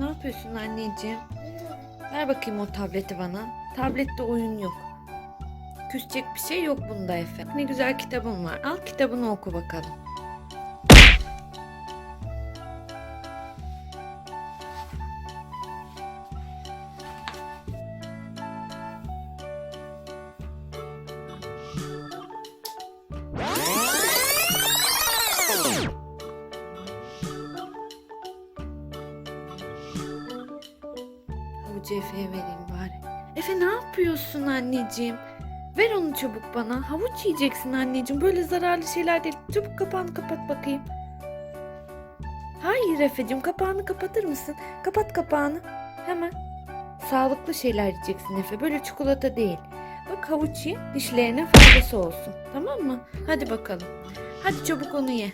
Ne yapıyorsun anneciğim? Ver bakayım o tableti bana. Tablette oyun yok. Küsecek bir şey yok bunda Efe. Ne güzel kitabım var. Al kitabını oku bakalım. Efe'ye vereyim bari. Efe ne yapıyorsun anneciğim? Ver onu çabuk bana. Havuç yiyeceksin anneciğim. Böyle zararlı şeyler değil. Çabuk kapağını kapat bakayım. Hayır Efe'cim kapağını kapatır mısın? Kapat kapağını. Hemen. Sağlıklı şeyler yiyeceksin Efe. Böyle çikolata değil. Bak havuç ye. Dişlerine faydası olsun. Tamam mı? Hadi bakalım. Hadi çabuk onu ye.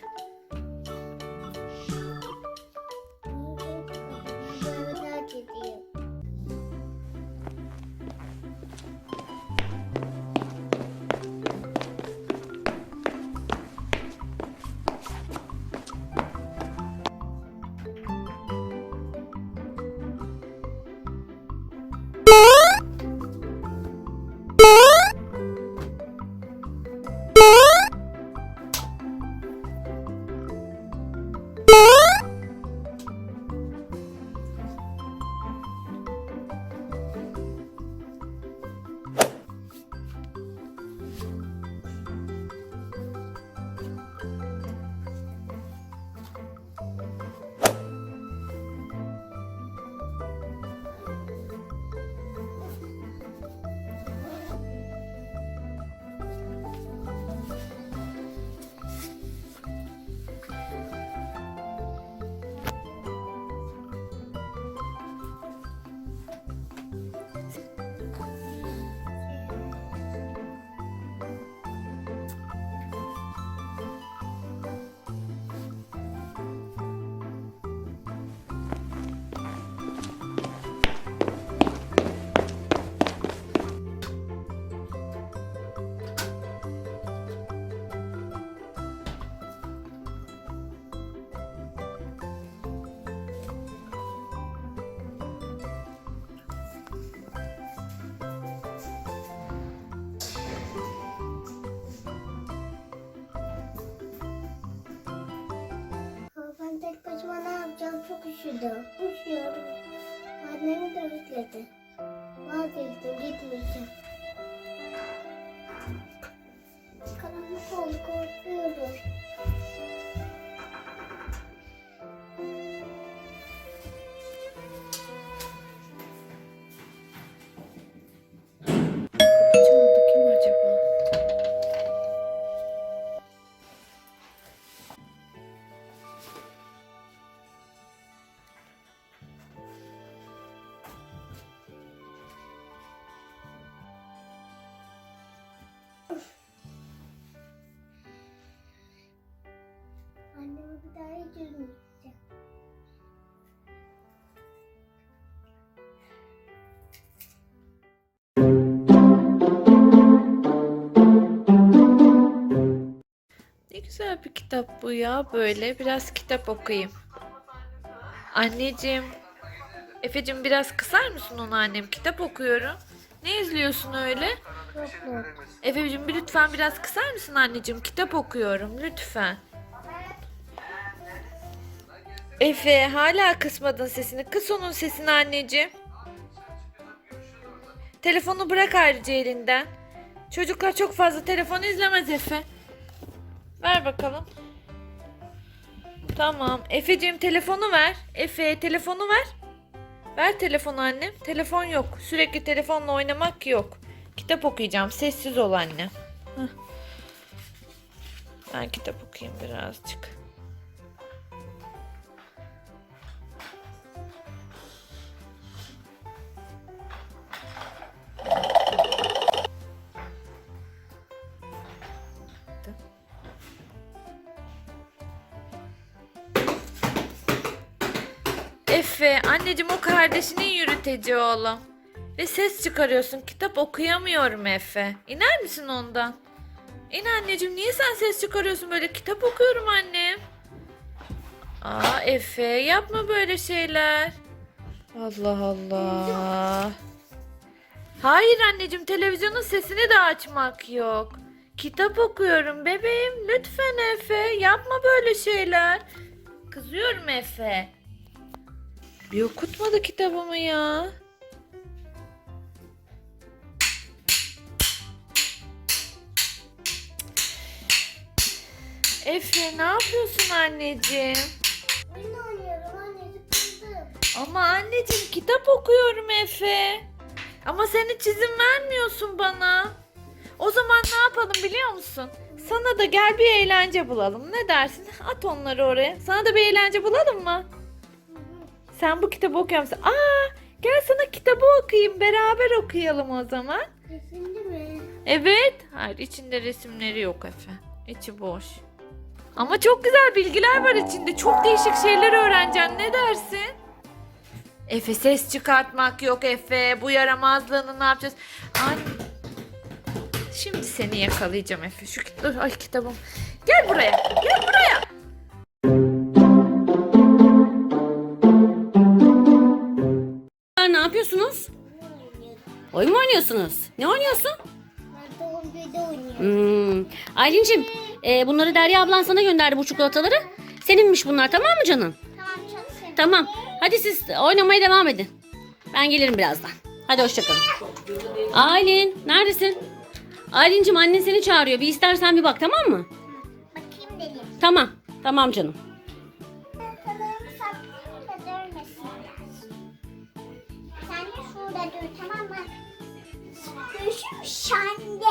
Üşüdüm. Üşüyorum. Annemi de özledi. Vazgeçtim gitmeyeceğim. Karanlık oldu korkuyorum. Ne güzel bir kitap bu ya böyle. Biraz kitap okuyayım. Anneciğim. Efe'cim biraz kısar mısın onu annem? Kitap okuyorum. Ne izliyorsun öyle? Efe'cim bir lütfen biraz kısar mısın anneciğim? Kitap okuyorum lütfen. Efe hala kısmadın sesini. Kıs onun sesini anneciğim. Telefonu bırak ayrıca elinden. Çocuklar çok fazla telefon izlemez Efe. Ver bakalım. Tamam. Efe'cim telefonu ver. Efe telefonu ver. Ver telefonu annem. Telefon yok. Sürekli telefonla oynamak yok. Kitap okuyacağım. Sessiz ol anne. Hah. Ben kitap okuyayım birazcık. Efe, anneciğim o kardeşinin yürüteci oğlum. Ve ses çıkarıyorsun. Kitap okuyamıyorum Efe. İner misin ondan? İn anneciğim niye sen ses çıkarıyorsun böyle? Kitap okuyorum annem. Aa Efe yapma böyle şeyler. Allah Allah. Hayır anneciğim televizyonun sesini de açmak yok. Kitap okuyorum bebeğim. Lütfen Efe yapma böyle şeyler. Kızıyorum Efe. Bir okutmadı kitabımı ya. Efe ne yapıyorsun anneciğim? Oyun oynuyorum anneciğim kızım. Ama anneciğim kitap okuyorum Efe. Ama sen hiç izin vermiyorsun bana. Ne yapalım biliyor musun? Sana da gel bir eğlence bulalım. Ne dersin? At onları oraya. Sana da bir eğlence bulalım mı? Sen bu kitabı okuyor musun? Aa, gel sana kitabı okuyayım. Beraber okuyalım o zaman. Resimli mi? Evet. Hayır içinde resimleri yok Efe. İçi boş. Ama çok güzel bilgiler var içinde. Çok değişik şeyler öğreneceksin. Ne dersin? Efe ses çıkartmak yok Efe. Bu yaramazlığını ne yapacağız? Ay. Şimdi seni yakalayacağım Efe. Şu Dur, ay kitabım. Gel buraya. Gel buraya. Ne yapıyorsunuz? Oyun mu oynuyorsunuz? Ne oynuyorsun? Ben doğum günü oynuyorum. Hmm. Aylin'cim e, bunları Derya ablan sana gönderdi bu çikolataları. Seninmiş bunlar tamam mı canım? Tamam çok sevdim. Tamam. Hadi siz oynamaya devam edin. Ben gelirim birazdan. Hadi hoşçakalın. Aylin neredesin? Aylin'cim annen seni çağırıyor. Bir istersen bir bak tamam mı? Bakayım deneyim. Tamam. Tamam canım. Kalanımı saklayayım da dönmesinler. Sen de şurada dur tamam mı? Gözüm şende.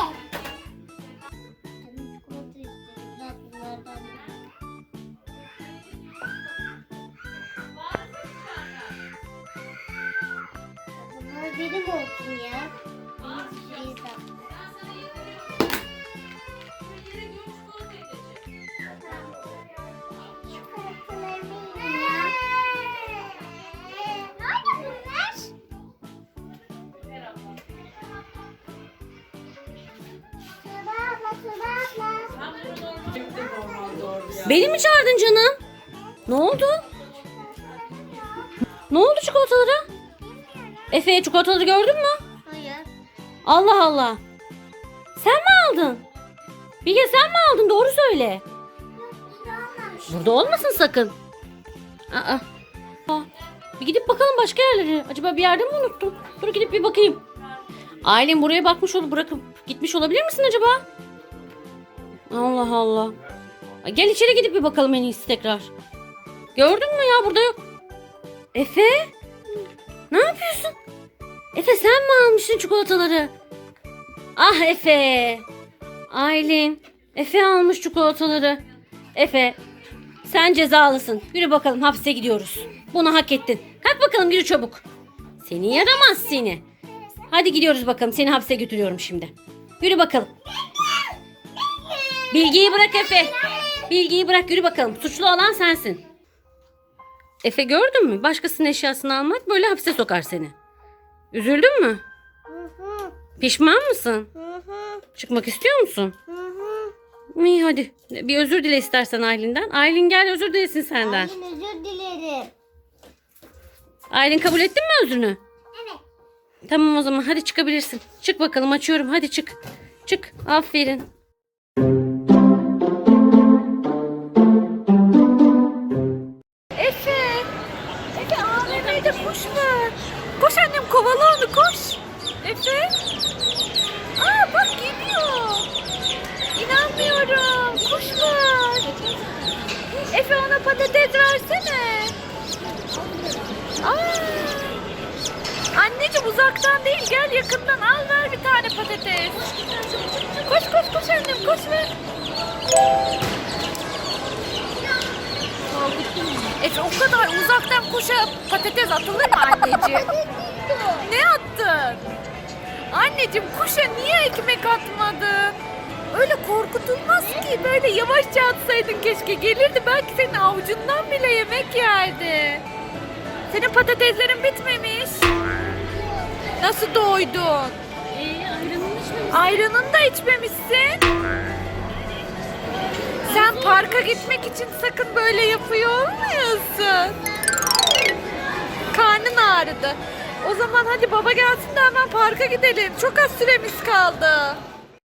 Bunlar benim olsun ya. Beni mi çağırdın canım? Ne oldu? Ne oldu çikolatalara? Efe çikolataları gördün mü? Hayır. Allah Allah. Sen mi aldın? Bilge sen mi aldın? Doğru söyle. Burada olmasın sakın. Aa. Aa. Bir gidip bakalım başka yerlere. Acaba bir yerde mi unuttum? Dur gidip bir bakayım. Ailem buraya bakmış olup bırakıp gitmiş olabilir misin acaba? Allah Allah. Gel içeri gidip bir bakalım en iyisi tekrar. Gördün mü ya burada yok. Efe? Ne yapıyorsun? Efe sen mi almışsın çikolataları? Ah Efe. Aylin. Efe almış çikolataları. Efe sen cezalısın. Yürü bakalım hapse gidiyoruz. Bunu hak ettin. Kalk bakalım yürü çabuk. Seni yaramaz seni. Hadi gidiyoruz bakalım. Seni hapse götürüyorum şimdi. Yürü bakalım. Bilgiyi bırak Efe. Bilgiyi bırak yürü bakalım. Suçlu olan sensin. Efe gördün mü? Başkasının eşyasını almak böyle hapse sokar seni. Üzüldün mü? Pişman mısın? Çıkmak istiyor musun? İyi hadi. Bir özür dile istersen Aylin'den. Aylin gel özür dilesin senden. Aylin özür dilerim. Aylin kabul ettin mi özrünü? Evet. Tamam o zaman hadi çıkabilirsin. Çık bakalım açıyorum hadi çık. Çık aferin. Efe ona patates versene. Aa. Anneciğim uzaktan değil gel yakından al ver bir tane patates. Koş koş koş annem koş ver. Efe o kadar uzaktan kuşa patates atılır mı anneciğim? ne attın? Anneciğim kuşa niye ekmek atmadın? Öyle korkutulmaz ki. Böyle yavaşça atsaydın keşke. Gelirdi belki senin avucundan bile yemek yerdi. Senin patateslerin bitmemiş. Nasıl doydun? Ayranını da içmemişsin. Sen parka gitmek için sakın böyle yapıyor olmuyorsun. Karnın ağrıdı. O zaman hadi baba gelsin de hemen parka gidelim. Çok az süremiz kaldı.